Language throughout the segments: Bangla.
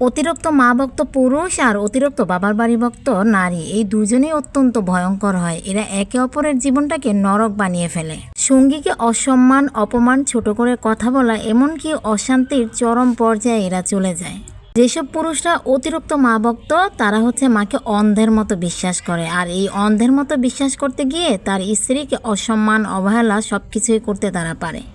অতিরিক্ত মা ভক্ত পুরুষ আর অতিরিক্ত বাবার বাড়ি ভক্ত নারী, এই দুজনেই অত্যন্ত ভয়ঙ্কর হয়। এরা একে অপরের জীবনটাকে নরক বানিয়ে ফেলে। সঙ্গীকে অসম্মান, অপমান, ছোট করে কথা বলা, এমনকি অশান্তির চরম পর্যায়ে এরা চলে যায়। যেসব পুরুষরা অতিরিক্ত মা ভক্ত, তারা হচ্ছে মাকে অন্ধের মতো বিশ্বাস করে। আর এই অন্ধের মতো বিশ্বাস করতে গিয়ে তার স্ত্রীকে অসম্মান, অবহেলা সব কিছুই করতে তারা পারে।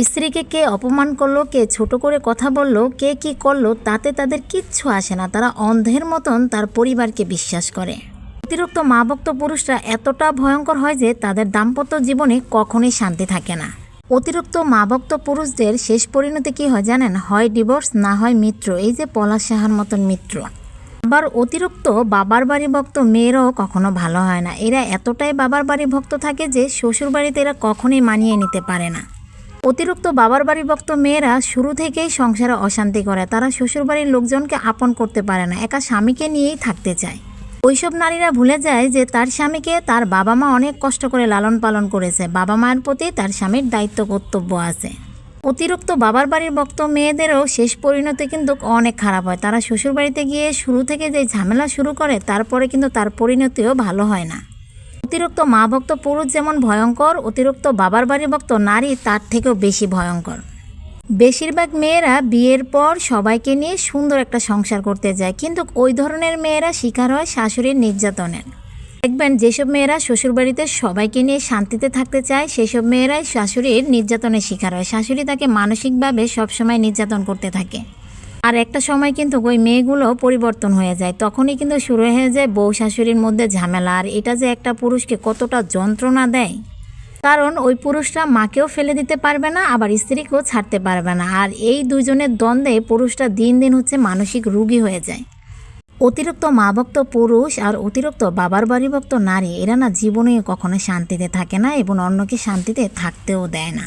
স্ত্রীকে কে অপমান করল, কে ছোট করে কথা বলল, কে কি করল, তাতে তাদের কিচ্ছু আসে না। তারা অন্ধের মতন তার পরিবারকে বিশ্বাস করে। অতিরিক্ত মা ভক্ত পুরুষরা এতটা ভয়ঙ্কর হয় যে তাদের দাম্পত্য জীবনে কখনোই শান্তি থাকে না। অতিরিক্ত মা ভক্ত পুরুষদের শেষ পরিণতি কি হয় জানেন? হয় ডিভোর্স, না হয় মিত্র এই যে পলাশ সাহার মতন মিত্র আবার অতিরিক্ত বাবার বাড়ি ভক্ত মেয়েরাও কখনো ভালো হয় না। এরা এতটাই বাবার বাড়ি ভক্ত থাকে যে শ্বশুর বাড়িতে এরা কখনোই মানিয়ে নিতে পারে না। অতিরিক্ত বাবার বাড়ি ভক্ত মেয়েরা শুরু থেকেই সংসারে অশান্তি করে। তারা শ্বশুরবাড়ির লোকজনকে আপন করতে পারে না, একা স্বামীকে নিয়েই থাকতে চায়। ওইসব নারীরা ভুলে যায় যে তার স্বামীকে তার বাবা মা অনেক কষ্ট করে লালন পালন করেছে। বাবা মায়ের প্রতি তার স্বামীর দায়িত্ব কর্তব্য আছে। অতিরিক্ত বাবার বাড়ির ভক্ত মেয়েদেরও শেষ পরিণতি কিন্তু অনেক খারাপ হয়। তারা শ্বশুরবাড়িতে গিয়ে শুরু থেকে যে ঝামেলা শুরু করে, তারপরে কিন্তু তার পরিণতিও ভালো হয় না। অতিরিক্ত মা ভক্ত পুরুষ যেমন ভয়ঙ্কর, অতিরিক্ত বাবার বাড়ি ভক্ত নারী তার থেকেও বেশি ভয়ঙ্কর। বেশিরভাগ মেয়েরা বিয়ের পর সবাইকে নিয়ে সুন্দর একটা সংসার করতে যায়, কিন্তু ওই ধরনের মেয়েরা শিকার হয় শাশুড়ির নির্যাতনের। দেখবেন যেসব মেয়েরা শ্বশুরবাড়িতে সবাইকে নিয়ে শান্তিতে থাকতে চায়, সেসব মেয়েরাই শাশুড়ির নির্যাতনের শিকার হয়। শাশুড়ি তাকে মানসিকভাবে সবসময় নির্যাতন করতে থাকে। আর একটা সময় কিন্তু ওই মেয়েগুলো পরিবর্তন হয়ে যায়। তখনই কিন্তু শুরু হয়ে যায় বউ শাশুড়ির মধ্যে ঝামেলা। আর এটা যে একটা পুরুষকে কতটা যন্ত্রণা দেয়। কারণ ওই পুরুষটা মাকেও ফেলে দিতে পারবে না, আবার স্ত্রীকেও ছাড়তে পারবে না। আর এই দুজনের দ্বন্দ্বে পুরুষটা দিন দিন হচ্ছে মানসিক রুগী হয়ে যায়। অতিরিক্ত মা ভক্ত পুরুষ আর অতিরিক্ত বাবার বাড়ি ভক্ত নারী, এরা না জীবনে কখনো শান্তিতে থাকে না এবং অন্যকে শান্তিতে থাকতেও দেয় না।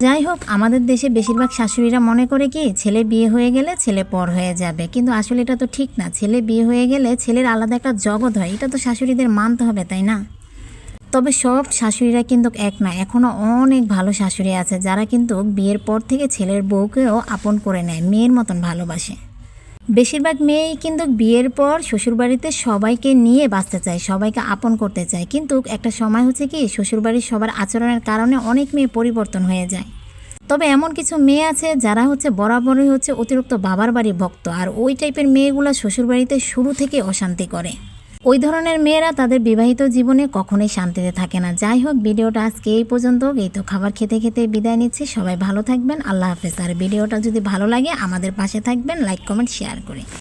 যাই হোক আমাদের দেশে বেশিরভাগ শাশুড়িরা মনে করে কি, ছেলে বিয়ে হয়ে গেলে ছেলে পর হয়ে যাবে। কিন্তু আসলে এটা তো ঠিক না। ছেলে বিয়ে হয়ে গেলে ছেলের আলাদা একটা জগৎ হয়। এটা তো শাশুড়িদের মানতে হবে, তাই না? তবে সব শাশুড়িরা কিন্তু এক না। এখনও অনেক ভালো শাশুড়ি আছে, যারা কিন্তু বিয়ের পর থেকে ছেলের বউকেও আপন করে নেয়, মেয়ের মতন ভালোবাসে। বেশিরভাগ মেয়েই কিন্তু বিয়ের পর শ্বশুরবাড়িতে সবাইকে নিয়ে বাঁচতে চায়, সবাইকে আপন করতে চায়। কিন্তু একটা সময় হচ্ছে কি, শ্বশুরবাড়ির সবার আচরণের কারণে অনেক মেয়ে পরিবর্তন হয়ে যায়। তবে এমন কিছু মেয়ে আছে যারা হচ্ছে বরাবরই হচ্ছে অতিরিক্ত বাবার বাড়ি ভক্ত, আর ওই টাইপের মেয়েগুলো শ্বশুরবাড়িতে শুরু থেকে অশান্তি করে। ওই ধরনের মেয়েরা তাদের বিবাহিত জীবনে কখনোই শান্তিতে থাকে না। যাই হোক, ভিডিওটা আজকে এই পর্যন্ত। এই তো খাবার খেতে খেতে বিদায় নিচ্ছি। সবাই ভালো থাকবেন। আল্লাহ হাফেজ। আর ভিডিওটা যদি ভালো লাগে, আমাদের পাশে থাকবেন। লাইক, কমেন্ট, শেয়ার করে।